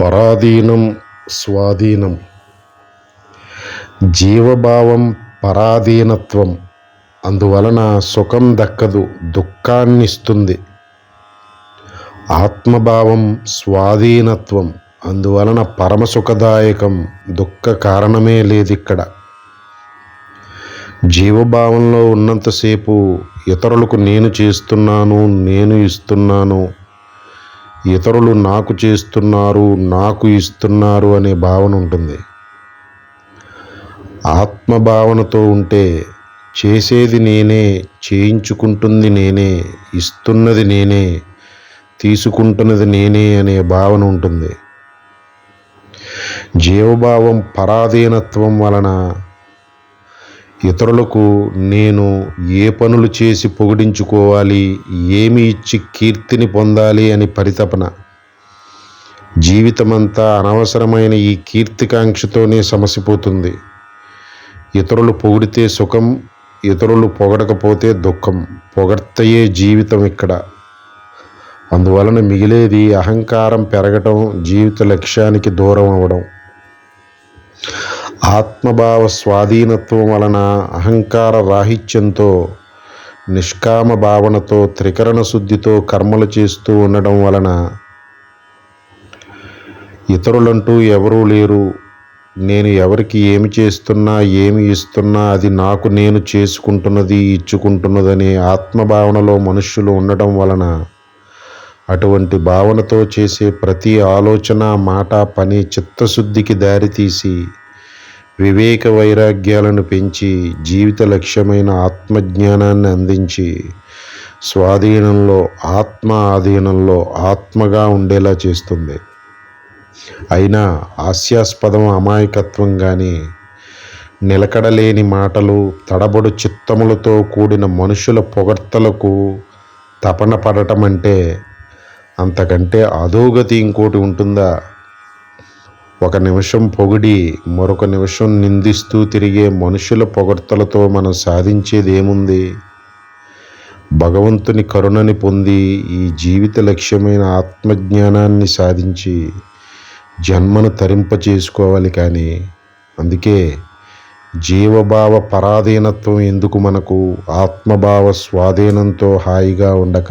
పరాధీనం స్వాధీనం. జీవభావం పరాధీనత్వం. అందువలన సుఖం దక్కదు దుఃఖాన్నిస్తుంది. ఆత్మభావం స్వాధీనత్వం. అందువలన పరమ సుఖదాయకం దుఃఖ కారణమే లేదు ఇక్కడ జీవభావంలో ఉన్నంతసేపు ఇతరులకు నేను చేస్తున్నాను నేను ఇస్తున్నాను ఇతరులు నాకు చేస్తున్నారు నాకు ఇస్తున్నారు అనే భావన ఉంటుంది. ఆత్మభావనతో ఉంటే చేసేది నేనే చేయించుకుంటుంది నేనే ఇస్తున్నది నేనే తీసుకుంటున్నది నేనే అనే భావన ఉంటుంది. జీవభావం పరాధీనత్వం వలన ఇతరులకు నేను ఏ పనులు చేసి పొగిడించుకోవాలి? ఏమి ఇచ్చి కీర్తిని పొందాలి అని పరితపన. జీవితమంతా అనవసరమైన ఈ కీర్తికాంక్షతోనే సమసిపోతుంది. ఇతరులు పొగిడితే సుఖం ఇతరులు పొగడకపోతే దుఃఖం. పొగడ్తయే జీవితం ఇక్కడ. అందువలన మిగిలేది అహంకారం పెరగటం జీవిత లక్ష్యానికి దూరం అవ్వడం. ఆత్మభావ స్వాధీనత్వం వలన అహంకార రాహిత్యంతో నిష్కామ భావనతో త్రికరణ శుద్ధితో కర్మలు చేస్తూ ఉండడం వలన ఇతరులంటూ ఎవరూ లేరు. నేను ఎవరికి ఏమి చేస్తున్నా ఏమి ఇస్తున్నా అది నాకు నేను చేసుకుంటున్నది ఇచ్చుకుంటున్నదనే ఆత్మభావనలో మనుష్యులు ఉండటం వలన అటువంటి భావనతో చేసే ప్రతి ఆలోచన మాట పని చిత్తశుద్ధికి దారితీసి వివేక వైరాగ్యాలను పెంచి జీవిత లక్ష్యమైన ఆత్మజ్ఞానాన్ని అందించి స్వాధీనంలో ఆత్మ ఆధీనంలో ఆత్మగా ఉండేలా చేస్తుంది. అయినా హాస్యాస్పదం అమాయకత్వం కానీ నిలకడలేని మాటలు తడబడు చిత్తములతో కూడిన మనుషుల పొగడ్తలకు తపన పడటం అంటే అంతకంటే అధోగతి ఇంకోటి ఉంటుందా? ఒక నిమిషం పొగిడి మరొక నిమిషం నిందిస్తూ తిరిగే మనుషుల పొగడ్తలతో మనం సాధించేది ఏముంది భగవంతుని కరుణని పొంది ఈ జీవిత లక్ష్యమైన ఆత్మజ్ఞానాన్ని సాధించి జన్మను తరింప చేసుకోవాలి కానీ అందుకే జీవభావ పరాధీనత్వం ఎందుకు మనకు ఆత్మభావ స్వాధీనంతో హాయిగా ఉండక?